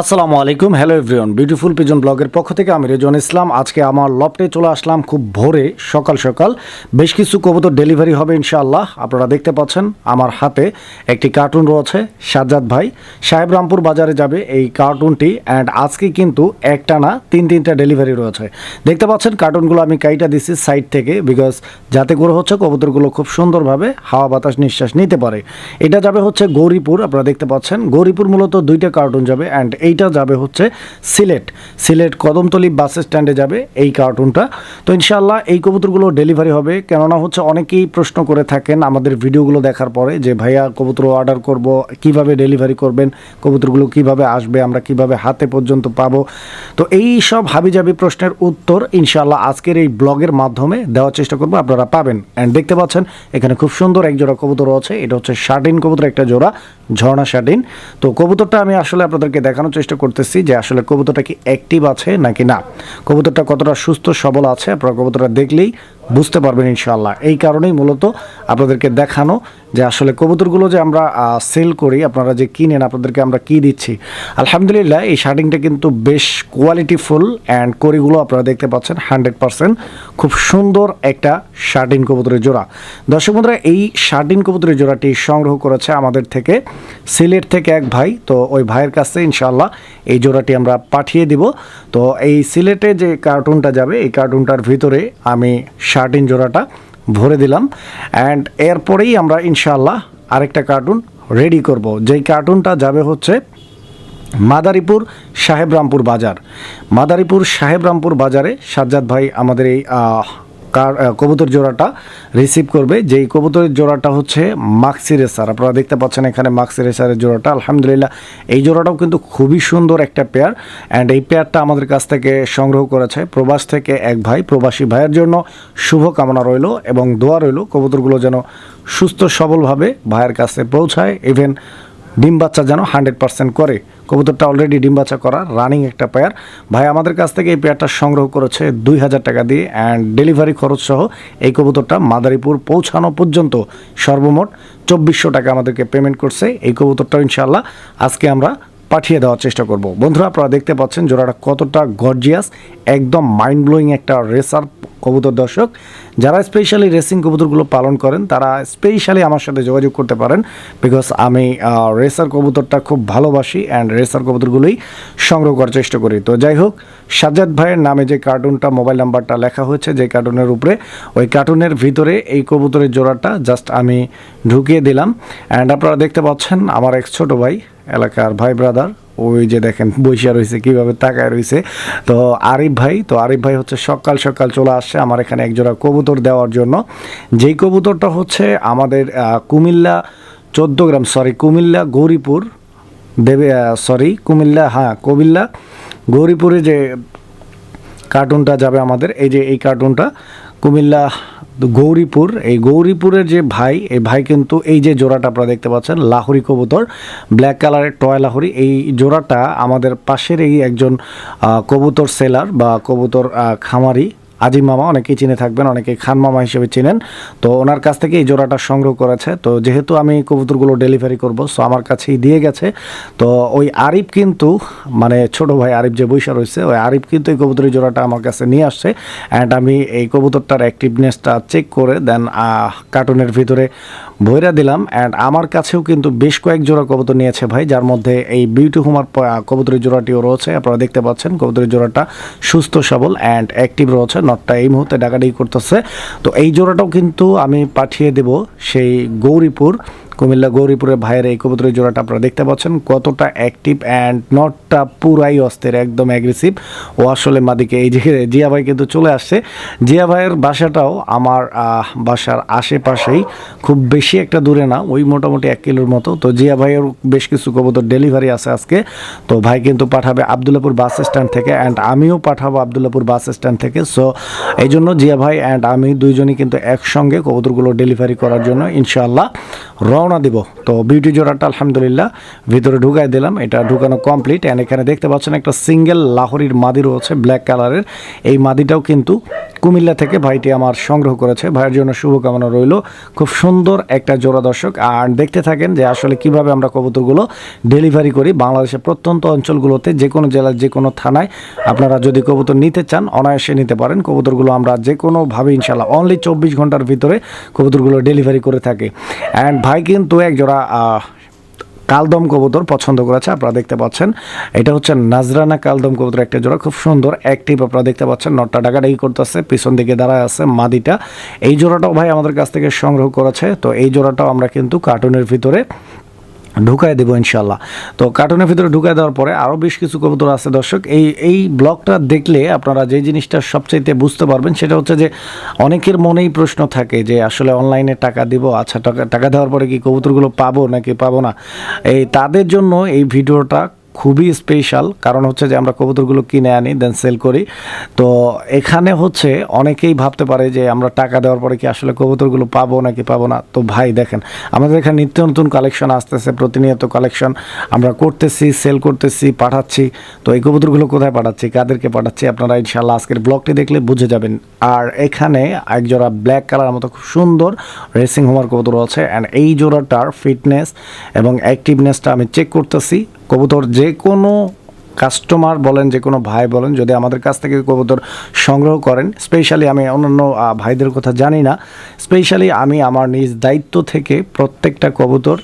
আসসালামু আলাইকুম। Hello everyone beautiful pigeon ব্লগের পক্ষ থেকে আমি রেজন ইসলাম। আজকে আমার লপটে চলে আসলাম খুব ভোরে, সকাল সকাল। বেশ কিছু কবুতর ডেলিভারি হবে ইনশাআল্লাহ, আপনারা দেখতে পাচ্ছেন। আমার হাতে একটি কার্টুন রয়েছে, সাজ্জাদ ভাই। সাহেব রামপুর বাজারে যাবে এই কার্টুনটি অ্যান্ড আজকে কিন্তু একটা না তিন তিনটা ডেলিভারি রয়েছে। দেখতে পাচ্ছেন কার্টুনগুলো আমি কাইটা দিচ্ছি সাইড থেকে বিকজ যাতে করে হচ্ছে কবুতরগুলো খুব সুন্দরভাবে হাওয়া বাতাস নিঃশ্বাস নিতে পারে। এটা যাবে হচ্ছে গৌরীপুর, আপনারা দেখতে পাচ্ছেন। গৌরীপুর মূলত দুইটা কার্টুন যাবে অ্যান্ড এইটা যাবে হচ্ছে সিলেট। সিলেট কদমতলি বাস স্ট্যান্ডে যাবে এই কার্টুনটা তো ইনশাল্লাহ এই কবুতরগুলো ডেলিভারি হবে। কেননা হচ্ছে অনেকেই প্রশ্ন করে থাকেন আমাদের ভিডিওগুলো দেখার পরে যে, ভাইয়া, কবুতর অর্ডার করব, কীভাবে ডেলিভারি করবেন? কবুতরগুলো কীভাবে আসবে? আমরা কীভাবে হাতে পর্যন্ত পাবো? তো এই সব হাবিজাবি প্রশ্নের উত্তর ইনশাল্লাহ আজকের এই ব্লগের মাধ্যমে দেওয়ার চেষ্টা করব। আপনারা পাবেন। অ্যান্ড দেখতে পাচ্ছেন, এখানে খুব সুন্দর এক জোড়া কবুতর আছে। এটা হচ্ছে শার্টিন কবুতর, একটা জোড়া ঝর্ণা শার্টিন তো কবুতরটা আমি আসলে আপনাদেরকে দেখানোর চেষ্টা করতেছি যে আসলে কবুতরটা কি অ্যাক্টিভ আছে নাকি না। কবুতরটা কতটা সুস্থ, সবল আছে? আপনারা কবুতরটা দেখলেই বুঝতে পারবেন ইনশাল্লাহ এই কারণেই মূলত আপনাদেরকে দেখানো যে আসলে কবুতরগুলো যে আমরা সেল করি, আপনারা যে কিনেন, আপনাদেরকে আমরা কি দিচ্ছি। আলহামদুলিল্লাহ, এই শার্টিংটা কিন্তু বেশ কোয়ালিটিফুল অ্যান্ড করিগুলো আপনারা দেখতে পাচ্ছেন হান্ড্রেড পার্সেন্ট খুব সুন্দর একটা শার্টিন কবুতরের জোড়া। দর্শক বন্ধুরা, এই শার্টিন কবুতরের জোড়াটি সংগ্রহ করেছে আমাদের থেকে সিলেট থেকে এক ভাই। তো ওই ভাইয়ের কাছে ইনশাল্লাহ এই জোড়াটি আমরা পাঠিয়ে দিব। তো এই সিলেটে যে কার্টুনটা যাবে, এই কার্টুনটার ভিতরে আমি শার্টিন জোড়াটা ভরে দিলাম। অ্যান্ড এরপরেই আমরা ইনশাল্লাহ আরেকটা কার্টুন রেডি করব। যেই কার্টুনটা যাবে হচ্ছে মাদারীপুর সাহেবরামপুর বাজার। মাদারীপুর সাহেবরামপুর বাজারে সাজ্জাদ ভাই আমাদের এই কার কবুতর জোড়াটা রিসিভ করবে। যেই কবুতরের জোড়াটা হচ্ছে মাক্সি রেসার আপনারা দেখতে পাচ্ছেন এখানে মাক্সি রেসারের জোড়াটা। আলহামদুলিল্লাহ, এই জোড়াটাও কিন্তু খুবই সুন্দর একটা পেয়ার অ্যান্ড এই পেয়ারটা আমাদের কাছ থেকে সংগ্রহ করেছে প্রবাস থেকে এক ভাই, প্রবাসী ভাইয়ের জন্য শুভ কামনা রইল এবং দোয়া রইল কবুতরগুলো যেন সুস্থ সবলভাবে ভাইয়ের কাছে পৌঁছায়। ইভেন ডিম বাচ্চা যেন হান্ড্রেড পার্সেন্ট করে। কবুতরটা অলরেডি ডিম বাচ্চা করা রানিং একটা পেয়ার ভাই, আমাদের কাছ থেকে এই পেয়ারটা সংগ্রহ করেছে দুই হাজার টাকা দিয়ে অ্যান্ড ডেলিভারি খরচ সহ এই কবুতরটা মাদারীপুর পৌঁছানো পর্যন্ত সর্বমোট চব্বিশশো টাকা আমাদেরকে পেমেন্ট করছে। এই কবুতরটা ইনশাল্লাহ আজকে আমরা পাঠিয়ে দেওয়ার চেষ্টা করব। বন্ধুরা, আপনারা দেখতে পাচ্ছেন জোড়াটা কতটা গর্জিয়াস একদম মাইন্ড ব্লোয়িং একটা রেসার কবুতর দর্শক। যারা স্পেশালি রেসিং কবুতরগুলো পালন করেন, তারা স্পেশালি আমার সাথে যোগাযোগ করতে পারেন বিকজ আমি রেসার কবুতরটা খুব ভালোবাসি অ্যান্ড রেসার কবুতরগুলোই সংগ্রহ করার চেষ্টা করি। তো যাই হোক, সাজ্জাদ ভাইয়ের নামে যে কার্টুনটা মোবাইল নাম্বারটা লেখা হয়েছে, যে কার্টুনের উপরে, ওই কার্টুনের ভিতরে এই কবুতরের জোড়াটা জাস্ট আমি ঢুকিয়ে দিলাম। অ্যান্ড আপনারা দেখতে পাচ্ছেন আমার এক ছোট ভাই এলাকার ভাই ব্রাদার ওই যে দেখেন বৈশা রয়েছে, কীভাবে তাকায় রয়েছে। তো আরিফ ভাই, তো আরিফ ভাই হচ্ছে সকাল সকাল চলে আসছে আমার এখানে একজোড়া কবুতর দেওয়ার জন্য। যেই কবুতরটা হচ্ছে আমাদের কুমিল্লা চোদ্দ গ্রাম সরি কুমিল্লা গৌরীপুর, দেবে সরি কুমিল্লা হ্যাঁ কুমিল্লা গৌরীপুরে যে কার্টুনটা যাবে আমাদের, এই যে এই কার্টুনটা কুমিল্লা গৌরীপুর, এই গৌরীপুরের যে ভাই, এই ভাই কিন্তু এই যে জোড়াটা আপনারা দেখতে পাচ্ছেন, লাহোরি কবুতর ব্ল্যাক কালারের টয় লাহোরি। এই জোড়াটা আমাদের পাশের এই একজন কবুতর সেলার বা কবুতর খামারি আজিম মামা, অনেকেই চিনে থাকবেন অনেকে খান মামা হিসেবে চিনেন। তো ওনার কাছ থেকে এই জোড়াটা সংগ্রহ করেছে। তো যেহেতু আমি কবুতরগুলো ডেলিভারি করব, সো আমার কাছেই দিয়ে গেছে। তো ওই আরিফ কিন্তু মানে ছোট ভাই আরিফ যে বৈশা রয়েছে, ওই আরিফ কিন্তু এই কবুতরের জোড়াটা আমার কাছে নিয়ে আসছে। অ্যান্ড আমি এই কবুতরটার অ্যাক্টিভনেসটা চেক করে দেন কার্টুনের ভিতরে ভৈরা দিলাম। অ্যান্ড আমার কাছেও কিন্তু বেশ কয়েক জোড়া কবুতর নিয়েছে ভাই, যার মধ্যে এই বিউটি হুমার কবুতরের জোড়াটিও রয়েছে। আপনারা দেখতে পাচ্ছেন, কবুতরের জোড়াটা সুস্থ সবল অ্যান্ড অ্যাক্টিভ রয়েছে। নটটা এই মুহূর্তে ডাকাডাকি করতেছে। তো এই জোড়াটাও কিন্তু আমি পাঠিয়ে দেব সেই গৌরীপুর কুমিল্লা গৌরীপুরের ভাইয়ের এই কবুতরের জোড়াটা আপনারা দেখতে পাচ্ছেন। কতটা অ্যাক্টিভ অ্যান্ড নটটা পুরাই অস্থির, একদম অ্যাগ্রেসিভ ও আসলে মাদিকে, এই যে জিয়া ভাই কিন্তু চলে আসছে। জিয়া ভাইয়ের বাসাটাও আমার বাসার আশেপাশেই খুব বেশি একটা দূরে না, ওই মোটামুটি এক কিলোর মতো। তো জিয়া ভাইয়ের বেশ কিছু কবুতর ডেলিভারি আছে আজকে। তো ভাই কিন্তু পাঠাবে আবদুল্লাপুর বাস স্ট্যান্ড থেকে অ্যান্ড আমিও পাঠাবো আবদুল্লাপুর বাস স্ট্যান্ড থেকে। সো এই জন্য জিয়া ভাই অ্যান্ড আমি দুইজনই কিন্তু একসঙ্গে কবুতরগুলো ডেলিভারি করার জন্য ইনশাআল্লাহ রওনা রওনা দিব। তো বিউটি জোড়াটা আলহামদুলিল্লাহ ভিতরে ঢুকাই দিলাম। এটা ঢুকানো কমপ্লিট অ্যান্ড এখানে দেখতে পাচ্ছেন একটা সিঙ্গেল লাহোরির মাদি রয়েছে ব্ল্যাক কালারের এই মাদিটাও কিন্তু কুমিল্লা থেকে ভাইটি আমার সংগ্রহ করেছে। ভাইয়ের জন্য শুভকামনা রইল। খুব সুন্দর একটা জোড়া দর্শক। আর দেখতে থাকেন যে আসলে কীভাবে আমরা কবুতরগুলো ডেলিভারি করি। বাংলাদেশের প্রত্যন্ত অঞ্চলগুলোতে যে কোনো জেলার যে কোনো থানায় আপনারা যদি কবুতর নিতে চান, অনায়াসে নিতে পারেন। কবুতরগুলো আমরা যে কোনোভাবে ইনশাল্লাহ অনলি চব্বিশ ঘণ্টার ভিতরে কবুতরগুলো ডেলিভারি করে থাকি। অ্যান্ড ভাই কিন্তু এক জোড়া কালদম কবুতর পছন্দ করেছে, আপনারা দেখতে পাচ্ছেন। এটা হচ্ছে নাজরানা কালদম কবুতর একটা জোড়া, খুব সুন্দর অ্যাক্টিভ আপনারা দেখতে পাচ্ছেন। নটটা ডাকাডাকি করতেছে, পিছন দিকে দাঁড়ায় আছে মাদিটা। এই জোড়াটাও ভাই আমাদের কাছ থেকে সংগ্রহ করেছে, তো এই জোড়াটাও আমরা কিন্তু কার্টুনের ভিতরে ঢুকায় দেবো ইনশাল্লাহ তো কার্টুনের ভিতরে ঢুকায় দেওয়ার পরে আরও বেশ কিছু কবুতর আছে দর্শক। এই এই ব্লগটা দেখলে আপনারা যে জিনিসটা সবচাইতে বুঝতে পারবেন সেটা হচ্ছে যে অনেকের মনেই প্রশ্ন থাকে যে আসলে অনলাইনে টাকা দিব আচ্ছা টাকা টাকা দেওয়ার পরে কি কবুতরগুলো পাবো নাকি পাবো না? এই তাদের জন্য এই ভিডিওটা খুবই স্পেশাল কারণ হচ্ছে যে আমরা কবুতরগুলো কিনে আনি দেন সেল করি। তো এখানে হচ্ছে অনেকেই ভাবতে পারে যে আমরা টাকা দেওয়ার পরে কি আসলে কবুতরগুলো পাবো নাকি পাবো না। তো ভাই, দেখেন, আমাদের এখানে নিত্য নতুন কালেকশন আসতেছে, প্রতিনিয়ত কালেকশন আমরা করতেছি সেল করতেছি, পাঠাচ্ছি। তো এই কবুতরগুলো কোথায় পাঠাচ্ছি, কাদেরকে পাঠাচ্ছি, আপনারা ইনশাল্লাহ আজকের ব্লগটি দেখলে বুঝে যাবেন। আর এখানে এক জোড়া ব্ল্যাক কালার মতো খুব সুন্দর রেসিং হোমার কবুতর আছে। অ্যান্ড এই জোড়াটার ফিটনেস এবং অ্যাক্টিভনেসটা আমি চেক করতেছি। কবুতর যে কোনো কাস্টমার বলেন, যে কোনো ভাই বলেন, যদি আমাদের কাছ থেকে কবুতর সংগ্রহ করেন স্পেশালি আমি অন্যান্য ভাইদের কথা জানি না স্পেশালি আমি আমার নিজ দায়িত্ব থেকে প্রত্যেকটা কবুতর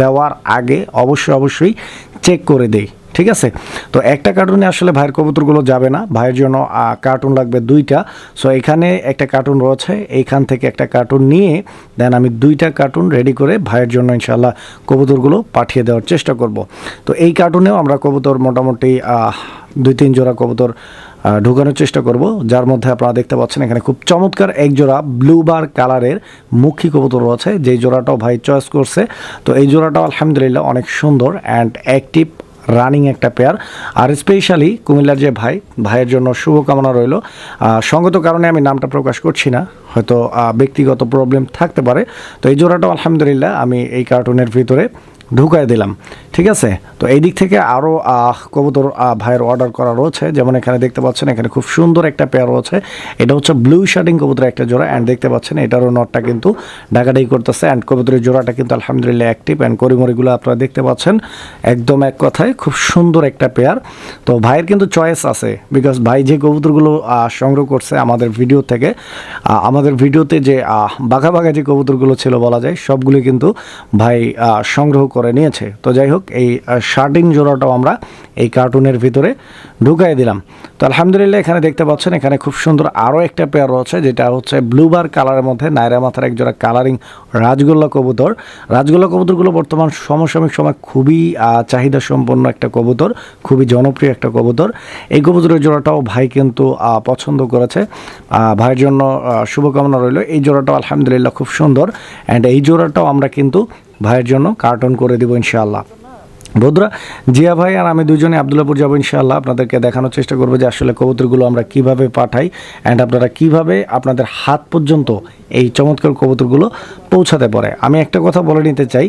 দেওয়ার আগে অবশ্যই অবশ্যই চেক করে দেই। ঠিক আছে? তো একটা কার্টুনে আসলে ভাইয়ের কবুতরগুলো যাবে না। ভাইয়ের জন্য কার্টুন লাগবে দুইটা। সো এখানে একটা কার্টুন রয়েছে। এইখান থেকে একটা কার্টুন নিয়ে দেন আমি দুইটা কার্টুন রেডি করে ভাইয়ের জন্য ইনশাল্লাহ কবুতরগুলো পাঠিয়ে দেওয়ার চেষ্টা করব। তো এই কার্টুনেও আমরা কবুতর মোটামুটি দুই, তিন জোড়া কবুতর ঢুকানোর চেষ্টা করব। যার মধ্যে আপনারা দেখতে পাচ্ছেন এখানে খুব চমৎকার এক জোড়া ব্লু বার কালারের মুখী কবুতর রয়েছে। যেই জোড়াটাও ভাই চয়েস করছে। তো এই জোড়াটাও আলহামদুলিল্লাহ অনেক সুন্দর অ্যান্ড অ্যাক্টিভ রানিং একটা পেয়ার আর স্পেশালি কুমিল্লার যে ভাই, ভাইয়ের জন্য শুভকামনা রইল। সঙ্গত কারণে আমি নামটা প্রকাশ করছি না, হয়তো ব্যক্তিগত প্রবলেম থাকতে পারে। তো এই জোড়াটাও আলহামদুলিল্লাহ, আমি এই কার্টুনের ভিতরে ঢুকায় দিলাম। ঠিক আছে? তো এই দিক থেকে আরও কবুতর ভাইয়ের অর্ডার করা রয়েছে। যেমন এখানে দেখতে পাচ্ছেন, এখানে খুব সুন্দর একটা পেয়ার রয়েছে। এটা হচ্ছে ব্লু শার্টিং কবুতর একটা জোড়া অ্যান্ড দেখতে পাচ্ছেন এটারও নটটা কিন্তু ডাকাডাকি করতেছে। অ্যান্ড কবুতরের জোড়াটা কিন্তু আলহামদুলিল্লাহ অ্যাক্টিভ অ্যান্ড করিমরিগুলো আপনারা দেখতে পাচ্ছেন, একদম এক কথায় খুব সুন্দর একটা পেয়ার তো ভাইয়ের কিন্তু চয়েস আছে বিকজ ভাই যে কবুতরগুলো সংগ্রহ করছে আমাদের ভিডিও থেকে আমাদের ভিডিওতে যে বাঘা বাঘা যে কবুতরগুলো ছিল বলা যায়, সবগুলি কিন্তু ভাই সংগ্রহ করে নিয়েছে। তো যাই হোক, এই শার্টিং জোড়াটাও আমরা এই কার্টুনের ভিতরে ঢুকাই দিলাম। তো আলহামদুলিল্লাহ এখানে দেখতে পাচ্ছেন, এখানে খুব সুন্দর আরও একটা পেয়ার রয়েছে, যেটা হচ্ছে ব্লুবার কালারের মধ্যে নায়রা মাথার এক জোড়া কালারিং রাজগোল্লা কবুতর। রাজগোল্লা কবুতরগুলো বর্তমান সমসাময়িক সময় খুবই চাহিদা সম্পন্ন একটা কবুতর, খুবই জনপ্রিয় একটা কবুতর। এই কবুতরের জোড়াটাও ভাই কিন্তু পছন্দ করেছে। ভাইয়ের জন্য শুভকামনা রইল। এই জোড়াটাও আলহামদুলিল্লাহ খুব সুন্দর। অ্যান্ড এই জোড়াটাও আমরা কিন্তু ভাইয়ের জন্য কার্টুন করে দেবো ইনশাআল্লাহ। বন্ধুরা, জিয়া ভাই আর আমি দুজনে আবদুল্লাপুর যাব ইনশাআল্লাহ। আপনাদেরকে দেখানোর চেষ্টা করব যে আসলে কবুতরগুলো আমরা কীভাবে পাঠাই অ্যান্ড আপনারা কীভাবে আপনাদের হাত পর্যন্ত এই চমৎকার কবুতরগুলো পৌঁছাতে পারে। আমি একটা কথা বলে নিতে চাই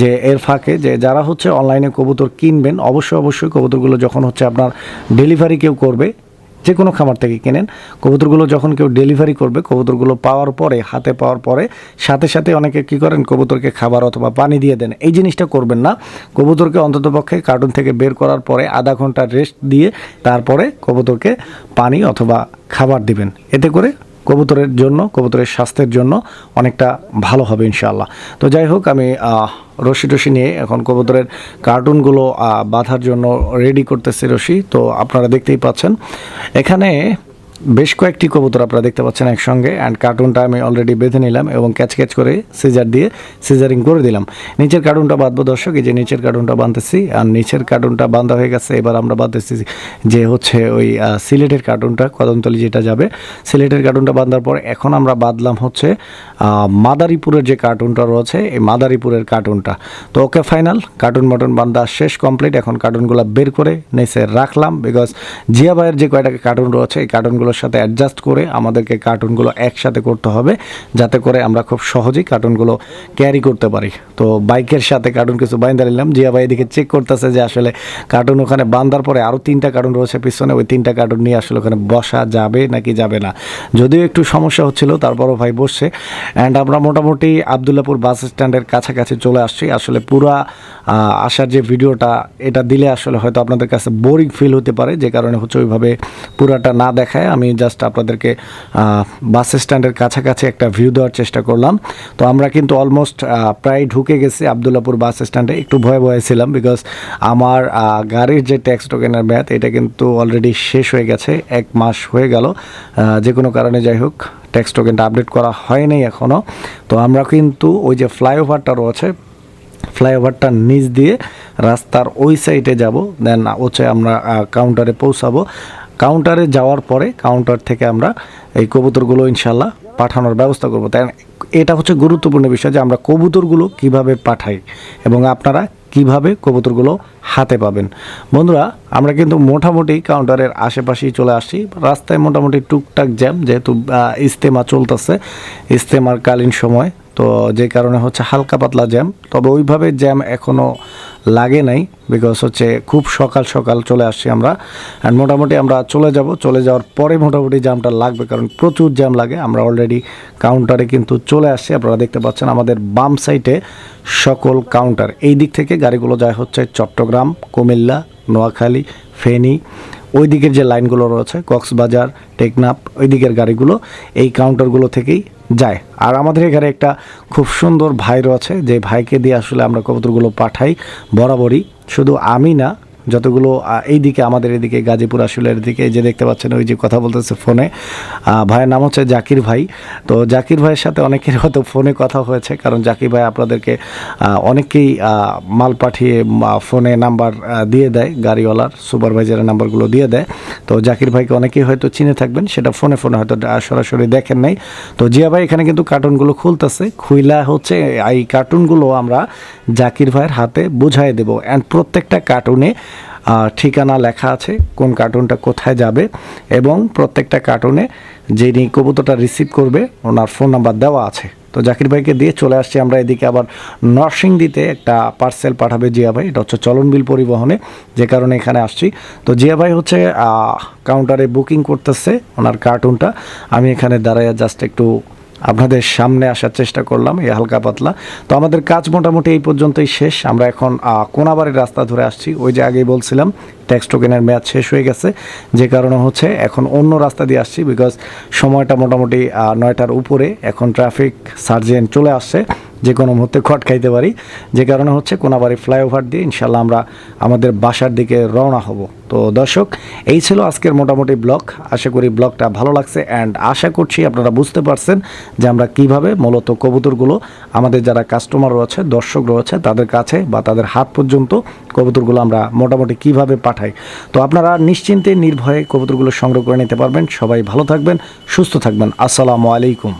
যে এর ফাঁকে যে যারা হচ্ছে অনলাইনে কবুতর কিনবেন, অবশ্যই অবশ্যই কবুতরগুলো যখন হচ্ছে আপনার ডেলিভারি কেউ করবে যে কোনো খামার থেকে কেনেন। কবুতরগুলো যখন কেউ ডেলিভারি করবে, কবুতরগুলো পাওয়ার পরে, হাতে পাওয়ার পরে, সাথে সাথে অনেকে কি করেন, কবুতরকে খাবার অথবা পানি দিয়ে দেন। এই জিনিসটা করবেন না। কবুতরকে অন্ততপক্ষে কার্টুন থেকে বের করার পরে আধা ঘণ্টা রেস্ট দিয়ে তারপরে কবুতরকে পানি অথবা খাবার দিবেন। এতে করে কবুতরের জন্য, কবুতরের স্বাস্থ্যের জন্য অনেকটা ভালো হবে ইনশাআল্লাহ। তো যাই হোক, আমি রশি টসি নিয়ে এখন কবুতরের কার্টুনগুলো বাঁধার জন্য রেডি করতেছি রশি। তো আপনারা দেখতেই পাচ্ছেন। এখানে বেশ কয়েকটি কবুতর আপনারা দেখতে পাচ্ছেন একসঙ্গে অ্যান্ড কার্টুনটা আমি অলরেডি বেঁধে নিলাম এবং ক্যাচ ক্যাচ করে সিজার দিয়ে সিজারিং করে দিলাম। নিচের কার্টুনটা বাঁধবো দর্শক, এই যে নিচের কার্টুনটা বাঁধতেছি, আর নিচের কার্টুনটা বাঁধা হয়ে গেছে, এবার আমরা বাঁধতেছি যে হচ্ছে ওই সিলেটের কার্টুনটা কদমতলি যেটা যাবে। সিলেটের কার্টুনটা বাঁধার পর এখন আমরা বাঁধলাম হচ্ছে মাদারীপুরের যে কার্টুনটা রয়েছে, এই মাদারীপুরের কার্টুনটা তো ওকে ফাইনাল কার্টুন মটন বান্ধা শেষ কমপ্লিট এখন কার্টুনগুলো বের করে নিচে রাখলাম বিকজ জিয়া ভাইয়ের যে কয়টা কার্টুন রয়েছে, এই কার্টুনগুলো কার্টুনগুলোর সাথে অ্যাডজাস্ট করে আমাদেরকে কার্টুনগুলো একসাথে করতে হবে, যাতে করে আমরা খুব সহজেই কার্টুনগুলো ক্যারি করতে পারি। তো বাইকের সাথে কার্টুন কিছু বাইন্দা নিলাম। জিয়া ভাই এদিকে চেক করতেছে যে আসলে কার্টুন ওখানে বান্ধার পরে আরও তিনটা কার্টুন রয়েছে পিছনে, ওই তিনটা কার্টুন নিয়ে আসলে ওখানে বসা যাবে নাকি যাবে না। যদিও একটু সমস্যা হচ্ছিল, তারপরও ভাই বসছে। অ্যান্ড আমরা মোটামুটি আবদুল্লাপুর বাস স্ট্যান্ডের কাছাকাছি চলে আসছি। আসলে পুরা আসার যে ভিডিওটা, এটা দিলে আসলে হয়তো আপনাদের কাছে বোরিং ফিল হতে পারে, যে কারণে হচ্ছে ওইভাবে পুরাটা না দেখায়। জাস্ট আপনাদেরকে বাস স্ট্যান্ডের কাছাকাছি একটা ভিউ দেওয়ার চেষ্টা করলাম। তো আমরা কিন্তু অলমোস্ট প্রায় ঢুকে গেছি আবদুল্লাপুর বাস স্ট্যান্ডে। একটু ভয়ে ভয়ে ছিলাম বিকজ আমার গাড়ির যে ট্যাক্স টোকেনের ম্যাথ এটা কিন্তু অলরেডি শেষ হয়ে গেছে, এক মাস হয়ে গেল। যে কোনো কারণে যাই হোক ট্যাক্স টোকেনটা আপডেট করা হয়নি এখনও তো আমরা কিন্তু ওই যে ফ্লাইওভারটা রয়েছে ফ্লাইওভারটার নিচ দিয়ে রাস্তার ওই সাইডে যাব দেন হচ্ছে আমরা কাউন্টারে পৌঁছাবো। কাউন্টারে যাওয়ার পরে কাউন্টার থেকে আমরা এই কবুতরগুলো ইনশাল্লাহ পাঠানোর ব্যবস্থা করব। তাই এটা হচ্ছে গুরুত্বপূর্ণ বিষয় যে আমরা কবুতরগুলো কীভাবে পাঠাই এবং আপনারা কীভাবে কবুতরগুলো হাতে পাবেন। বন্ধুরা আমরা কিন্তু মোটামুটি কাউন্টারের আশেপাশেই চলে আসি রাস্তায় মোটামুটি টুকটাক জ্যাম যেহেতু আহ, ইজতেমা চলতেছে। ইজতেমার কালীন সময় তো যে কারণে হচ্ছে হালকা পাতলা জ্যাম। তবে ওইভাবে জ্যাম এখনও লাগে নাই বিকজ হচ্ছে খুব সকাল সকাল চলে আসছি আমরা। অ্যান্ড মোটামুটি আমরা চলে যাব। চলে যাওয়ার পরে মোটামুটি জ্যামটা লাগবে, কারণ প্রচুর জ্যাম লাগে। আমরা অলরেডি কাউন্টারে কিন্তু চলে আসছি। আপনারা দেখতে পাচ্ছেন আমাদের বাম সাইডে সকল কাউন্টার এই দিক থেকে গাড়িগুলো যায় হচ্ছে চট্টগ্রাম, কুমিল্লা, নোয়াখালী, ফেনী। ওই দিকের যে লাইনগুলো রয়েছে, কক্সবাজার টেকনাপ ওই দিকের গাড়িগুলো, এই কাউন্টারগুলো থেকেই যায়। আর আমাদের এখানে একটা খুব সুন্দর ভাই রয়েছে যে ভাইকে দিয়ে আসলে আমরা কবুতরগুলো পাঠাই, বরাবরই। শুধু আমি না যতগুলো আহ, এইদিকে আমাদের এদিকে গাজীপুর আসলের দিকে যে দেখতে পাচ্ছেন ওই যে কথা বলতেছে ফোনে। ভাইয়ের নাম হচ্ছে জাকির ভাই। তো জাকির ভাইয়ের সাথে অনেকের হয়তো ফোনে কথা হয়েছে কারণ জাকির ভাই আপনাদেরকে অনেকেই মাল পাঠিয়ে ফোনে নাম্বার দিয়ে দেয় গাড়িওয়ালার সুপারভাইজারের নাম্বারগুলো দিয়ে দেয়। তো জাকির ভাইকে অনেকেই হয়তো চিনে থাকবেন সেটা ফোনে ফোনে হয়তো সরাসরি দেখেন নাই। তো জিয়া ভাই এখানে কিন্তু কার্টুনগুলো খুলতেছে। খুইলা হচ্ছে এই কার্টুনগুলো আমরা জাকির ভাইয়ের হাতে বুঝাই দেব। অ্যান্ড প্রত্যেকটা কার্টুনে ঠিকানা লেখা আছে, কোন কার্টুনটা কোথায় যাবে, এবং প্রত্যেকটা কার্টুনে যিনি কবুতরটা রিসিভ করবে, ওনার ফোন নাম্বার দেওয়া আছে। তো জাকির ভাইকে দিয়ে চলে আসছি আমরা এদিকে আবার নরসিং দিতে একটা পার্সেল পাঠাবে জিয়া ভাই, এটা হচ্ছে চলনবিল পরিবহনে, যে কারণে এখানে আসছি। তো জিয়া ভাই হচ্ছে কাউন্টারে বুকিং করতেছে ওনার কার্টুনটা। আমি এখানে দাঁড়াইয়া জাস্ট একটু আপনাদের সামনে আসার চেষ্টা করলাম, এই হালকা পাতলা। তো আমাদের কাজ মোটামুটি এই পর্যন্তই শেষ। আমরা এখন কোনাবাড়ির রাস্তা ধরে আসছি। ওই যে আগেই বলছিলাম, ট্যাক্স টোকেনের ম্যাচ শেষ হয়ে গেছে। যে কারণে হচ্ছে এখন অন্য রাস্তা দিয়ে আসছি বিকজ সময়টা মোটামুটি নয়টার উপরে। এখন ট্রাফিক সার্জেন্ট চলে আসছে। যে কোনো মুহূর্তে খট খাইতে পারি। যে কারণে হচ্ছে কোনাবাড়ি ফ্লাইওভার দিয়ে ইনশাল্লাহ আমরা আমাদের বাসার দিকে রওনা হব। তো দর্শক, এই ছিল আজকের মোটামুটি ব্লগ। আশা করি ব্লগটা ভালো লাগছে অ্যান্ড আশা করছি আপনারা বুঝতে পারছেন যে আমরা কীভাবে মূলত কবুতরগুলো আমাদের যারা কাস্টমার রয়েছে, দর্শক রয়েছে, তাদের কাছে বা তাদের হাত পর্যন্ত কবুতরগুলো আমরা মোটামুটি কীভাবে পাঠাই। তো আপনারা নিশ্চিন্তে নির্ভয়ে কবুতরগুলো সংগ্রহ করে নিতে পারবেন। সবাই ভালো থাকবেন, সুস্থ থাকবেন। আসসালামু আলাইকুম।